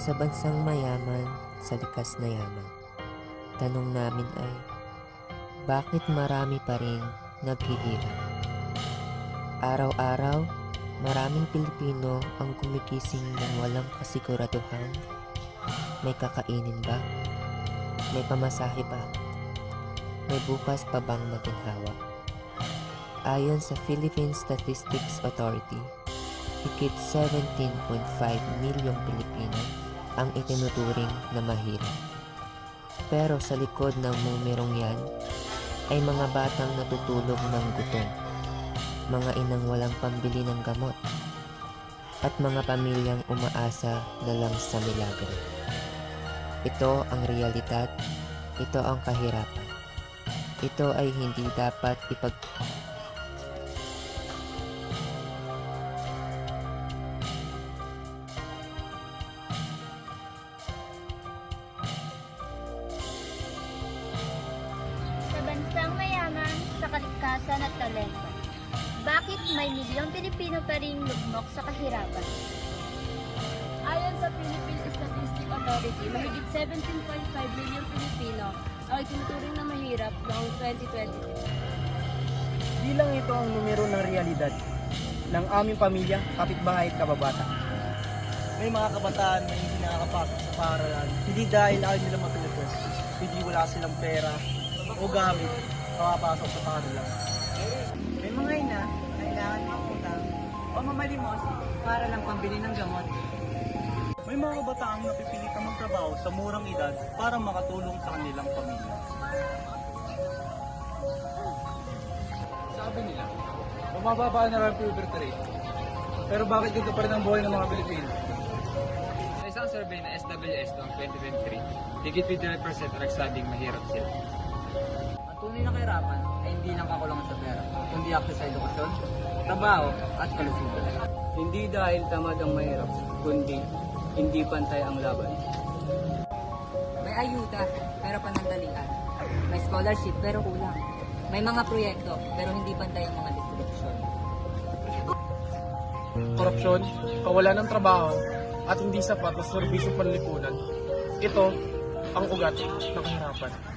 Sa bansang mayaman, sa likas na yaman. Tanong namin ay, bakit marami pa rin naghihirap? Araw-araw, maraming Pilipino ang gumigising ng walang kasiguraduhan. May kakainin ba? May pamasahe ba? May bukas pa bang maginhawa? Ayon sa Philippine Statistics Authority, higit 17.5 milyong Pilipino ang itinuturing na mahirap. Pero sa likod ng numerong yan ay mga batang natutulog ng gutom, mga inang walang pambili ng gamot, at mga pamilyang umaasa na lang sa milagro. Ito ang realidad, ito ang kahirapan. Ito ay hindi dapat ipag sa kalikasan at talento. Bakit may milyong Pilipino pa rin lugmok sa kahirapan? Ayon sa Philippine Statistics Authority, mahigit 17.5 milyong Pilipino ang itinuturing na mahirap noong 2022. Bilang ito ang numero ng realidad ng aming pamilya, kapitbahay at kababata. May mga kabataan na hindi nakakapasok sa paaralan, hindi dahil ayaw nila matuto, hindi wala silang pera o gamit makapasok sa paaralan. May mga ina na kailangan mangutang o mamalimos para lang pambili ng gamot. May mga kabataang napipilitang magtrabaho sa murang edad para makatulong sa kanilang pamilya. Sabi nila, bumababa na lang puberty rate. Pero bakit ganito pa rin ang buhay ng mga Pilipino? Sa isang survey na SWS noong 2023, higit 59% ang nagsabing mahirap sila. Tunay na kahirapan ay hindi lang kakulangan sa pera, kundi akses sa edukasyon, trabaho at kalusugan. Hindi dahil tamad ang mahirap, kundi hindi pantay ang laban. May ayuda, pero panandalian. May scholarship, pero kulang. May mga proyekto, pero hindi pantay ang mga distribution. Korupsyon, kawalan ng trabaho, at hindi sapat na serbisyong panlipunan. Ito ang ugat ng kahirapan.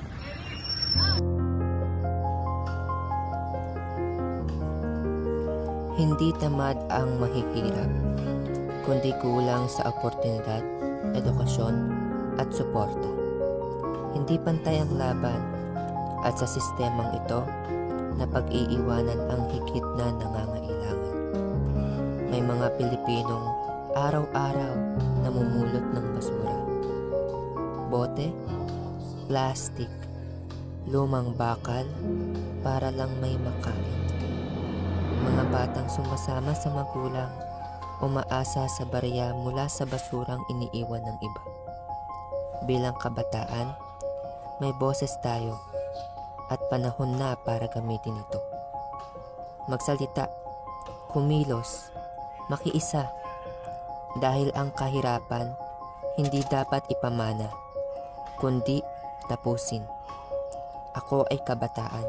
Hindi tamad ang mahihirap, kundi kulang sa oportunidad, edukasyon, at suporta. Hindi pantay ang laban at sa sistemang ito na pag-iiwanan ang higit na nangangailangan. May mga Pilipinong araw-araw namumulot ng basura. Bote, plastic, lumang bakal para lang may makain mga batang sumasama sa magulang, umaasa sa barya mula sa basurang iniiwan ng iba. Bilang kabataan, may boses tayo at panahon na para gamitin ito. Magsalita, kumilos, makiisa, dahil ang kahirapan hindi dapat ipamana, kundi tapusin. Ako ay kabataan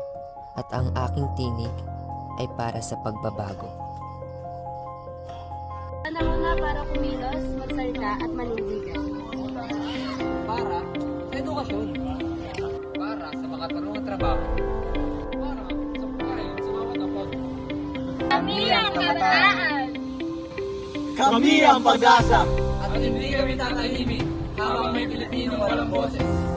at ang aking tinig ay para sa pagbabago. Panahon na para kumilos, magsalita at manindigan. Para sa edukasyon, Para sa makatarungan trabaho. Para sa pagkain sa mga kapag. Kami ang kabataan! Kami ang pag-asa! at hindi kami tatahimik habang may Pilipino walang boses.